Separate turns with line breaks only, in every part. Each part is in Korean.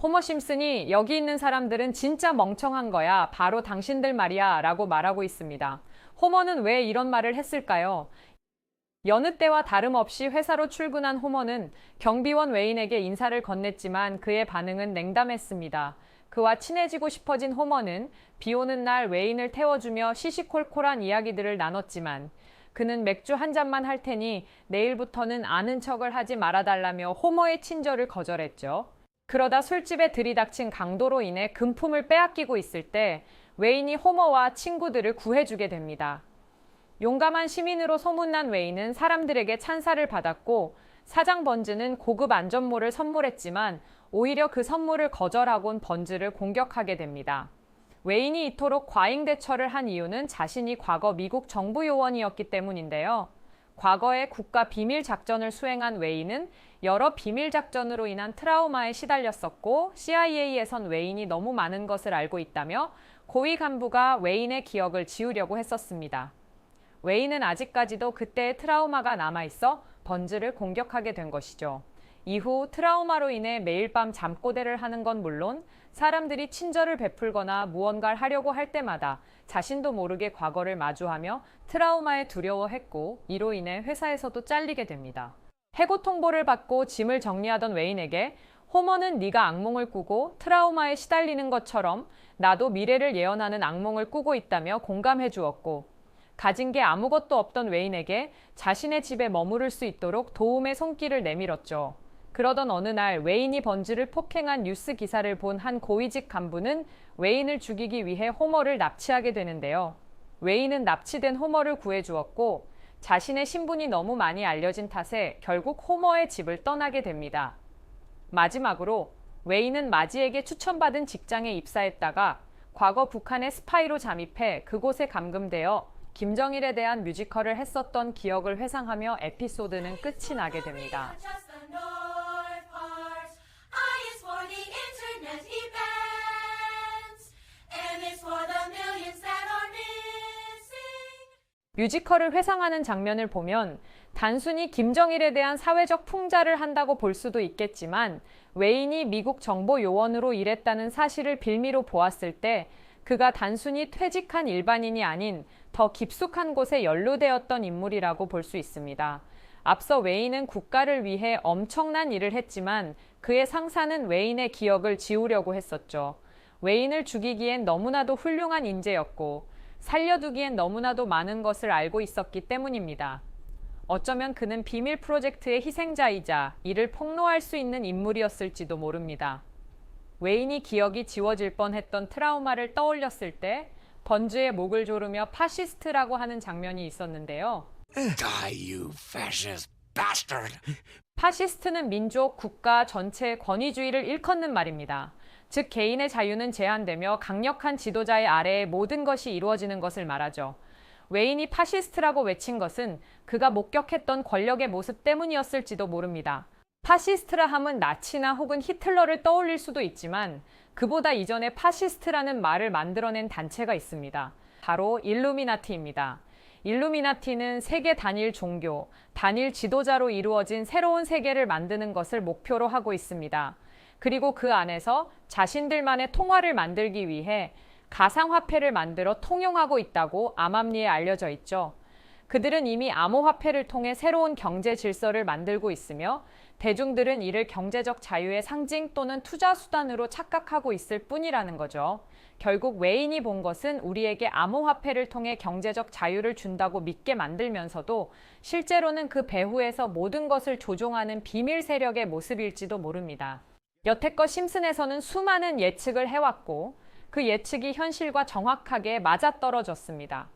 호머 심슨이 여기 있는 사람들은 진짜 멍청한 거야. 바로 당신들 말이야. 라고 말하고 있습니다. 호머는 왜 이런 말을 했을까요? 여느 때와 다름없이 회사로 출근한 호머는 경비원 웨인에게 인사를 건넸지만 그의 반응은 냉담했습니다. 그와 친해지고 싶어진 호머는 비 오는 날 웨인을 태워주며 시시콜콜한 이야기들을 나눴지만 그는 맥주 한 잔만 할 테니 내일부터는 아는 척을 하지 말아달라며 호머의 친절을 거절했죠. 그러다 술집에 들이닥친 강도로 인해 금품을 빼앗기고 있을 때 웨인이 호머와 친구들을 구해주게 됩니다. 용감한 시민으로 소문난 웨인은 사람들에게 찬사를 받았고 사장 번즈는 고급 안전모를 선물했지만 오히려 그 선물을 거절하곤 번즈를 공격하게 됩니다. 웨인이 이토록 과잉 대처를 한 이유는 자신이 과거 미국 정부 요원이었기 때문인데요. 과거에 국가 비밀 작전을 수행한 웨인은 여러 비밀 작전으로 인한 트라우마에 시달렸었고 CIA에선 웨인이 너무 많은 것을 알고 있다며 고위 간부가 웨인의 기억을 지우려고 했었습니다. 웨인은 아직까지도 그때의 트라우마가 남아 있어 번즈를 공격하게 된 것이죠. 이후 트라우마로 인해 매일 밤 잠꼬대를 하는 건 물론 사람들이 친절을 베풀거나 무언가를 하려고 할 때마다 자신도 모르게 과거를 마주하며 트라우마에 두려워했고 이로 인해 회사에서도 잘리게 됩니다. 해고 통보를 받고 짐을 정리하던 웨인에게 호머는 네가 악몽을 꾸고 트라우마에 시달리는 것처럼 나도 미래를 예언하는 악몽을 꾸고 있다며 공감해 주었고 가진 게 아무것도 없던 웨인에게 자신의 집에 머무를 수 있도록 도움의 손길을 내밀었죠. 그러던 어느 날 웨인이 번즈를 폭행한 뉴스 기사를 본 한 고위직 간부는 웨인을 죽이기 위해 호머를 납치하게 되는데요. 웨인은 납치된 호머를 구해주었고 자신의 신분이 너무 많이 알려진 탓에 결국 호머의 집을 떠나게 됩니다. 마지막으로 웨인은 마지에게 추천받은 직장에 입사했다가 과거 북한의 스파이로 잠입해 그곳에 감금되어 김정일에 대한 뮤지컬을 했었던 기억을 회상하며 에피소드는 끝이 나게 됩니다. 뮤지컬을 회상하는 장면을 보면 단순히 김정일에 대한 사회적 풍자를 한다고 볼 수도 있겠지만 웨인이 미국 정보 요원으로 일했다는 사실을 빌미로 보았을 때 그가 단순히 퇴직한 일반인이 아닌 더 깊숙한 곳에 연루되었던 인물이라고 볼 수 있습니다. 앞서 웨인은 국가를 위해 엄청난 일을 했지만 그의 상사는 웨인의 기억을 지우려고 했었죠. 웨인을 죽이기엔 너무나도 훌륭한 인재였고 살려두기엔 너무나도 많은 것을 알고 있었기 때문입니다. 어쩌면 그는 비밀 프로젝트의 희생자이자 이를 폭로할 수 있는 인물이었을지도 모릅니다. 웨인이 기억이 지워질 뻔했던 트라우마를 떠올렸을 때 번즈의 목을 조르며 파시스트라고 하는 장면이 있었는데요.
Die, you fascist bastard!
파시스트는 민족, 국가 전체의 권위주의를 일컫는 말입니다. 즉 개인의 자유는 제한되며 강력한 지도자의 아래에 모든 것이 이루어지는 것을 말하죠. 웨인이 파시스트라고 외친 것은 그가 목격했던 권력의 모습 때문이었을지도 모릅니다. 파시스트라 함은 나치나 혹은 히틀러를 떠올릴 수도 있지만 그보다 이전에 파시스트라는 말을 만들어낸 단체가 있습니다. 바로 일루미나티입니다. 일루미나티는 세계 단일 종교, 단일 지도자로 이루어진 새로운 세계를 만드는 것을 목표로 하고 있습니다. 그리고 그 안에서 자신들만의 통화를 만들기 위해 가상화폐를 만들어 통용하고 있다고 암암리에 알려져 있죠. 그들은 이미 암호화폐를 통해 새로운 경제 질서를 만들고 있으며 대중들은 이를 경제적 자유의 상징 또는 투자 수단으로 착각하고 있을 뿐이라는 거죠. 결국 웨인이 본 것은 우리에게 암호화폐를 통해 경제적 자유를 준다고 믿게 만들면서도 실제로는 그 배후에서 모든 것을 조종하는 비밀 세력의 모습일지도 모릅니다. 여태껏 심슨에서는 수많은 예측을 해왔고 그 예측이 현실과 정확하게 맞아떨어졌습니다.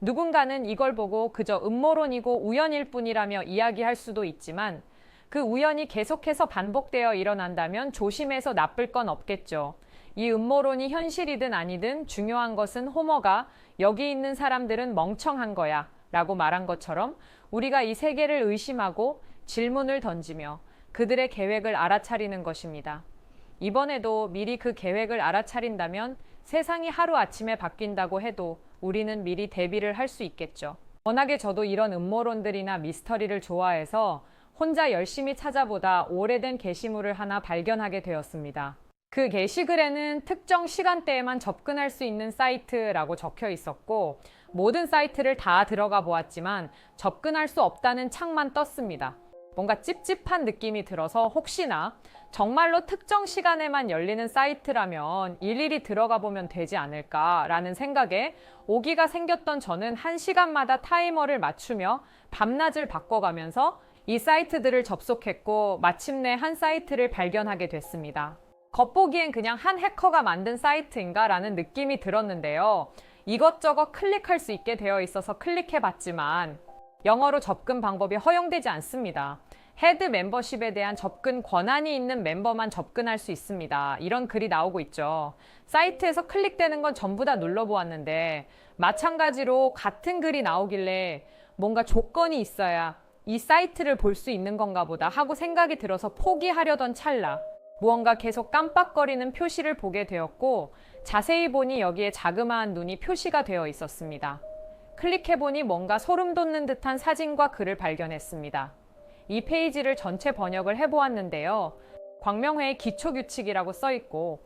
누군가는 이걸 보고 그저 음모론이고 우연일 뿐이라며 이야기할 수도 있지만 그 우연이 계속해서 반복되어 일어난다면 조심해서 나쁠 건 없겠죠. 이 음모론이 현실이든 아니든 중요한 것은 호머가 여기 있는 사람들은 멍청한 거야 라고 말한 것처럼 우리가 이 세계를 의심하고 질문을 던지며 그들의 계획을 알아차리는 것입니다. 이번에도 미리 그 계획을 알아차린다면 세상이 하루아침에 바뀐다고 해도 우리는 미리 대비를 할 수 있겠죠. 워낙에 저도 이런 음모론들이나 미스터리를 좋아해서 혼자 열심히 찾아보다 오래된 게시물을 하나 발견하게 되었습니다. 그 게시글에는 특정 시간대에만 접근할 수 있는 사이트라고 적혀 있었고 모든 사이트를 다 들어가 보았지만 접근할 수 없다는 창만 떴습니다. 뭔가 찝찝한 느낌이 들어서 혹시나 정말로 특정 시간에만 열리는 사이트라면 일일이 들어가 보면 되지 않을까라는 생각에 오기가 생겼던 저는 한 시간마다 타이머를 맞추며 밤낮을 바꿔가면서 이 사이트들을 접속했고 마침내 한 사이트를 발견하게 됐습니다. 겉보기엔 그냥 한 해커가 만든 사이트인가 라는 느낌이 들었는데요. 이것저것 클릭할 수 있게 되어 있어서 클릭해 봤지만 영어로 접근 방법이 허용되지 않습니다. 헤드 멤버십에 대한 접근 권한이 있는 멤버만 접근할 수 있습니다. 이런 글이 나오고 있죠. 사이트에서 클릭되는 건 전부 다 눌러보았는데 마찬가지로 같은 글이 나오길래 뭔가 조건이 있어야 이 사이트를 볼 수 있는 건가 보다 하고 생각이 들어서 포기하려던 찰나 무언가 계속 깜빡거리는 표시를 보게 되었고 자세히 보니 여기에 자그마한 눈이 표시가 되어 있었습니다. 클릭해보니 뭔가 소름 돋는 듯한 사진과 글을 발견했습니다. 이 페이지를 전체 번역을 해보았는데요. 광명회의 기초규칙이라고 써있고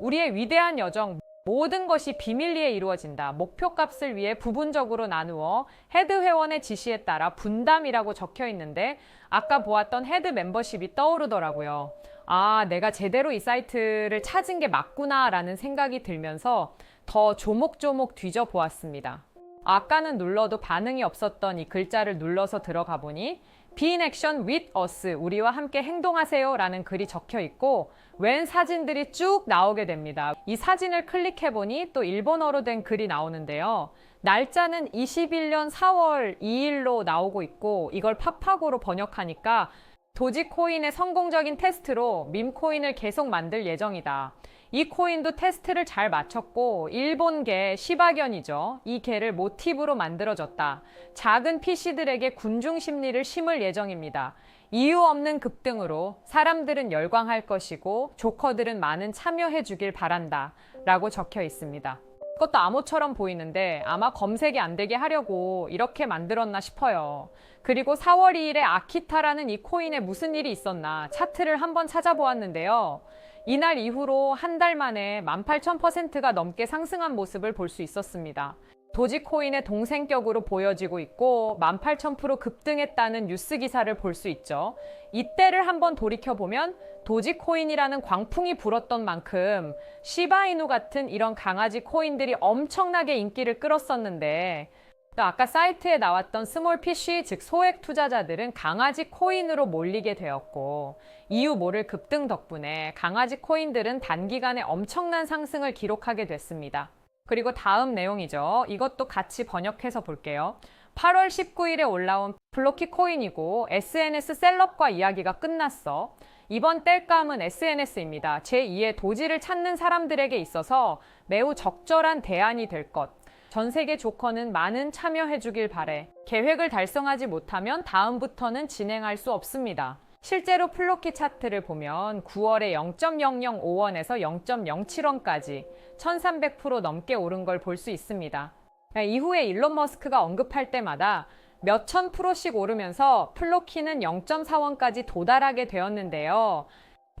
우리의 위대한 여정 모든 것이 비밀리에 이루어진다. 목표값을 위해 부분적으로 나누어 헤드 회원의 지시에 따라 분담이라고 적혀 있는데 아까 보았던 헤드 멤버십이 떠오르더라고요. 아, 내가 제대로 이 사이트를 찾은 게 맞구나라는 생각이 들면서 더 조목조목 뒤져 보았습니다. 아까는 눌러도 반응이 없었던 이 글자를 눌러서 들어가 보니 Be in action with us. 우리와 함께 행동하세요. 라는 글이 적혀 있고, 웬 사진들이 쭉 나오게 됩니다. 이 사진을 클릭해 보니 또 일본어로 된 글이 나오는데요. 날짜는 21년 4월 2일로 나오고 있고, 이걸 팝하고로 번역하니까 도지코인의 성공적인 테스트로 밈코인을 계속 만들 예정이다. 이 코인도 테스트를 잘 마쳤고 일본계 시바견이죠. 이 개를 모티브로 만들어졌다. 작은 PC들에게 군중 심리를 심을 예정입니다. 이유 없는 급등으로 사람들은 열광할 것이고 조커들은 많은 참여해 주길 바란다. 라고 적혀 있습니다. 그것도 암호처럼 보이는데 아마 검색이 안 되게 하려고 이렇게 만들었나 싶어요. 그리고 4월 2일에 아키타라는 이 코인에 무슨 일이 있었나 차트를 한번 찾아보았는데요. 이날 이후로 한 달 만에 18,000%가 넘게 상승한 모습을 볼 수 있었습니다. 도지코인의 동생격으로 보여지고 있고 18,000% 급등했다는 뉴스 기사를 볼 수 있죠. 이때를 한번 돌이켜보면 도지코인이라는 광풍이 불었던 만큼 시바이누 같은 이런 강아지 코인들이 엄청나게 인기를 끌었었는데 또 아까 사이트에 나왔던 스몰 PC 즉 소액 투자자들은 강아지 코인으로 몰리게 되었고 이유 모를 급등 덕분에 강아지 코인들은 단기간에 엄청난 상승을 기록하게 됐습니다. 그리고 다음 내용이죠. 이것도 같이 번역해서 볼게요. 8월 19일에 올라온 블로키 코인이고 SNS 셀럽과 이야기가 끝났어. 이번 땔감은 SNS입니다. 제2의 도지를 찾는 사람들에게 있어서 매우 적절한 대안이 될 것. 전 세계 조커는 많은 참여해 주길 바래. 계획을 달성하지 못하면 다음부터는 진행할 수 없습니다. 실제로 플로키 차트를 보면 9월에 0.005원에서 0.07원까지 1300% 넘게 오른 걸 볼 수 있습니다. 이후에 일론 머스크가 언급할 때마다 몇천 프로씩 오르면서 플로키는 0.4원까지 도달하게 되었는데요.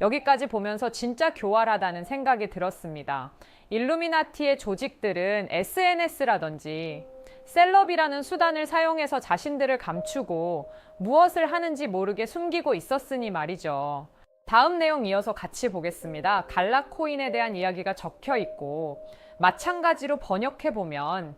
여기까지 보면서 진짜 교활하다는 생각이 들었습니다. 일루미나티의 조직들은 SNS라든지 셀럽이라는 수단을 사용해서 자신들을 감추고 무엇을 하는지 모르게 숨기고 있었으니 말이죠. 다음 내용 이어서 같이 보겠습니다. 갈라코인에 대한 이야기가 적혀 있고 마찬가지로 번역해 보면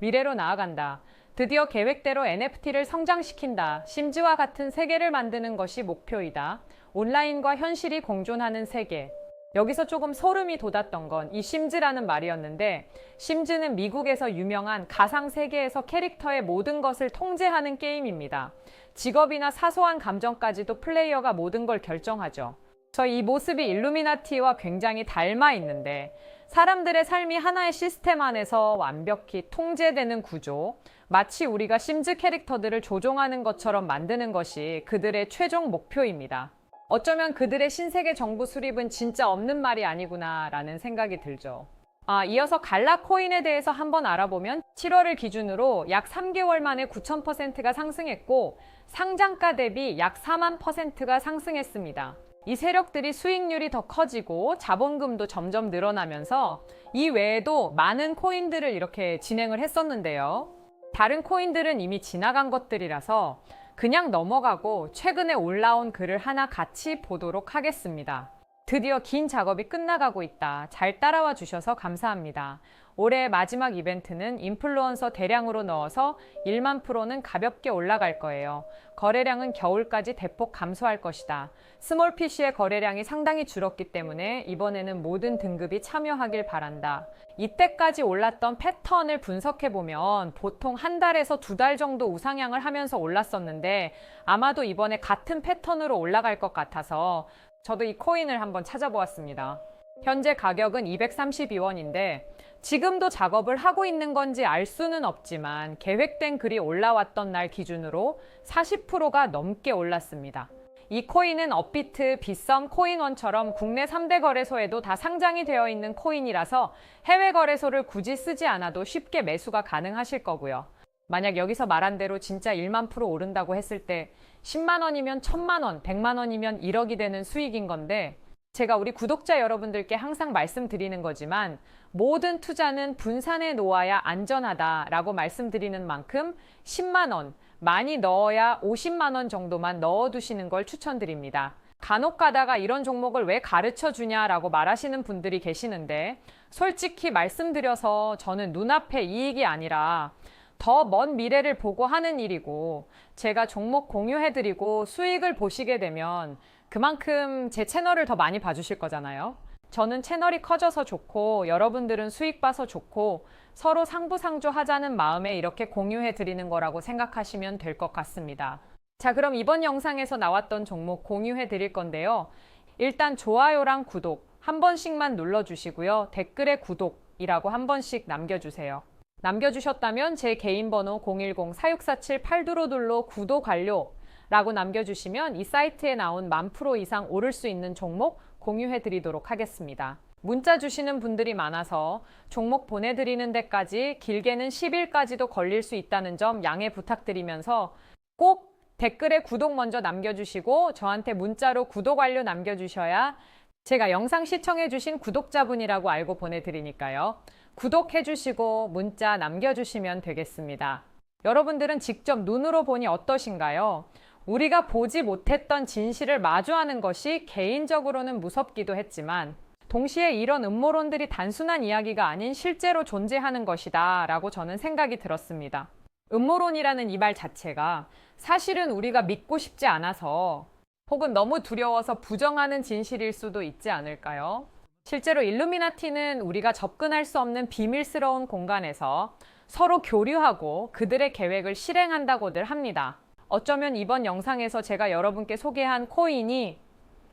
미래로 나아간다. 드디어 계획대로 NFT를 성장시킨다. 심즈와 같은 세계를 만드는 것이 목표이다. 온라인과 현실이 공존하는 세계. 여기서 조금 소름이 돋았던 건 이 심즈라는 말이었는데 심즈는 미국에서 유명한 가상 세계에서 캐릭터의 모든 것을 통제하는 게임입니다. 직업이나 사소한 감정까지도 플레이어가 모든 걸 결정하죠. 저이 모습이 일루미나티와 굉장히 닮아 있는데 사람들의 삶이 하나의 시스템 안에서 완벽히 통제되는 구조, 마치 우리가 심즈 캐릭터들을 조종하는 것처럼 만드는 것이 그들의 최종 목표입니다. 어쩌면 그들의 신세계 정부 수립은 진짜 없는 말이 아니구나 라는 생각이 들죠. 아, 이어서 갈라 코인에 대해서 한번 알아보면 7월을 기준으로 약 3개월 만에 9,000%가 상승했고 상장가 대비 약 4만 퍼센트가 상승했습니다. 이 세력들이 수익률이 더 커지고 자본금도 점점 늘어나면서 이 외에도 많은 코인들을 이렇게 진행을 했었는데요. 다른 코인들은 이미 지나간 것들이라서 그냥 넘어가고 최근에 올라온 글을 하나 같이 보도록 하겠습니다. 드디어 긴 작업이 끝나가고 있다. 잘 따라와 주셔서 감사합니다. 올해 마지막 이벤트는 인플루언서 대량으로 넣어서 1만 프로는 가볍게 올라갈 거예요. 거래량은 겨울까지 대폭 감소할 것이다. 스몰 PC의 거래량이 상당히 줄었기 때문에 이번에는 모든 등급이 참여하길 바란다. 이때까지 올랐던 패턴을 분석해 보면 보통 한 달에서 두 달 정도 우상향을 하면서 올랐었는데 아마도 이번에 같은 패턴으로 올라갈 것 같아서 저도 이 코인을 한번 찾아보았습니다. 현재 가격은 232원인데 지금도 작업을 하고 있는 건지 알 수는 없지만 계획된 글이 올라왔던 날 기준으로 40%가 넘게 올랐습니다. 이 코인은 업비트, 빗썸, 코인원처럼 국내 3대 거래소에도 다 상장이 되어 있는 코인이라서 해외 거래소를 굳이 쓰지 않아도 쉽게 매수가 가능하실 거고요. 만약 여기서 말한 대로 진짜 1만 프로 오른다고 했을 때 10만 원이면 1000만 원, 100만 원이면 1억이 되는 수익인 건데 제가 우리 구독자 여러분들께 항상 말씀드리는 거지만 모든 투자는 분산해 놓아야 안전하다라고 말씀드리는 만큼 10만 원, 많이 넣어야 50만 원 정도만 넣어 두시는 걸 추천드립니다. 간혹 가다가 이런 종목을 왜 가르쳐 주냐라고 말하시는 분들이 계시는데 솔직히 말씀드려서 저는 눈앞의 이익이 아니라 더 먼 미래를 보고 하는 일이고 제가 종목 공유해드리고 수익을 보시게 되면 그만큼 제 채널을 더 많이 봐주실 거잖아요. 저는 채널이 커져서 좋고 여러분들은 수익 봐서 좋고 서로 상부상조하자는 마음에 이렇게 공유해 드리는 거라고 생각하시면 될 것 같습니다. 자, 그럼 이번 영상에서 나왔던 종목 공유해 드릴 건데요. 일단 좋아요랑 구독 한 번씩만 눌러주시고요. 댓글에 구독이라고 한 번씩 남겨주세요. 남겨주셨다면 제 개인 번호 010-4647-8252로 구독 완료 라고 남겨주시면 이 사이트에 나온 만 프로 이상 오를 수 있는 종목 공유해 드리도록 하겠습니다. 문자 주시는 분들이 많아서 종목 보내드리는 데까지 길게는 10일까지도 걸릴 수 있다는 점 양해 부탁드리면서 꼭 댓글에 구독 먼저 남겨주시고 저한테 문자로 구독 완료 남겨주셔야 제가 영상 시청해주신 구독자분이라고 알고 보내드리니까요. 구독해주시고 문자 남겨주시면 되겠습니다. 여러분들은 직접 눈으로 보니 어떠신가요? 우리가 보지 못했던 진실을 마주하는 것이 개인적으로는 무섭기도 했지만 동시에 이런 음모론들이 단순한 이야기가 아닌 실제로 존재하는 것이다 라고 저는 생각이 들었습니다. 음모론이라는 이 말 자체가 사실은 우리가 믿고 싶지 않아서 혹은 너무 두려워서 부정하는 진실일 수도 있지 않을까요? 실제로 일루미나티는 우리가 접근할 수 없는 비밀스러운 공간에서 서로 교류하고 그들의 계획을 실행한다고들 합니다. 어쩌면 이번 영상에서 제가 여러분께 소개한 코인이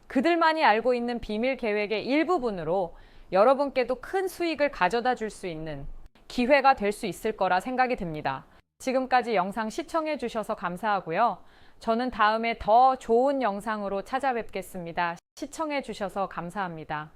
그들만이 알고 있는 비밀 계획의 일부분으로 여러분께도 큰 수익을 가져다 줄 수 있는 기회가 될 수 있을 거라 생각이 듭니다. 지금까지 영상 시청해 주셔서 감사하고요. 저는 다음에 더 좋은 영상으로 찾아뵙겠습니다. 시청해 주셔서 감사합니다.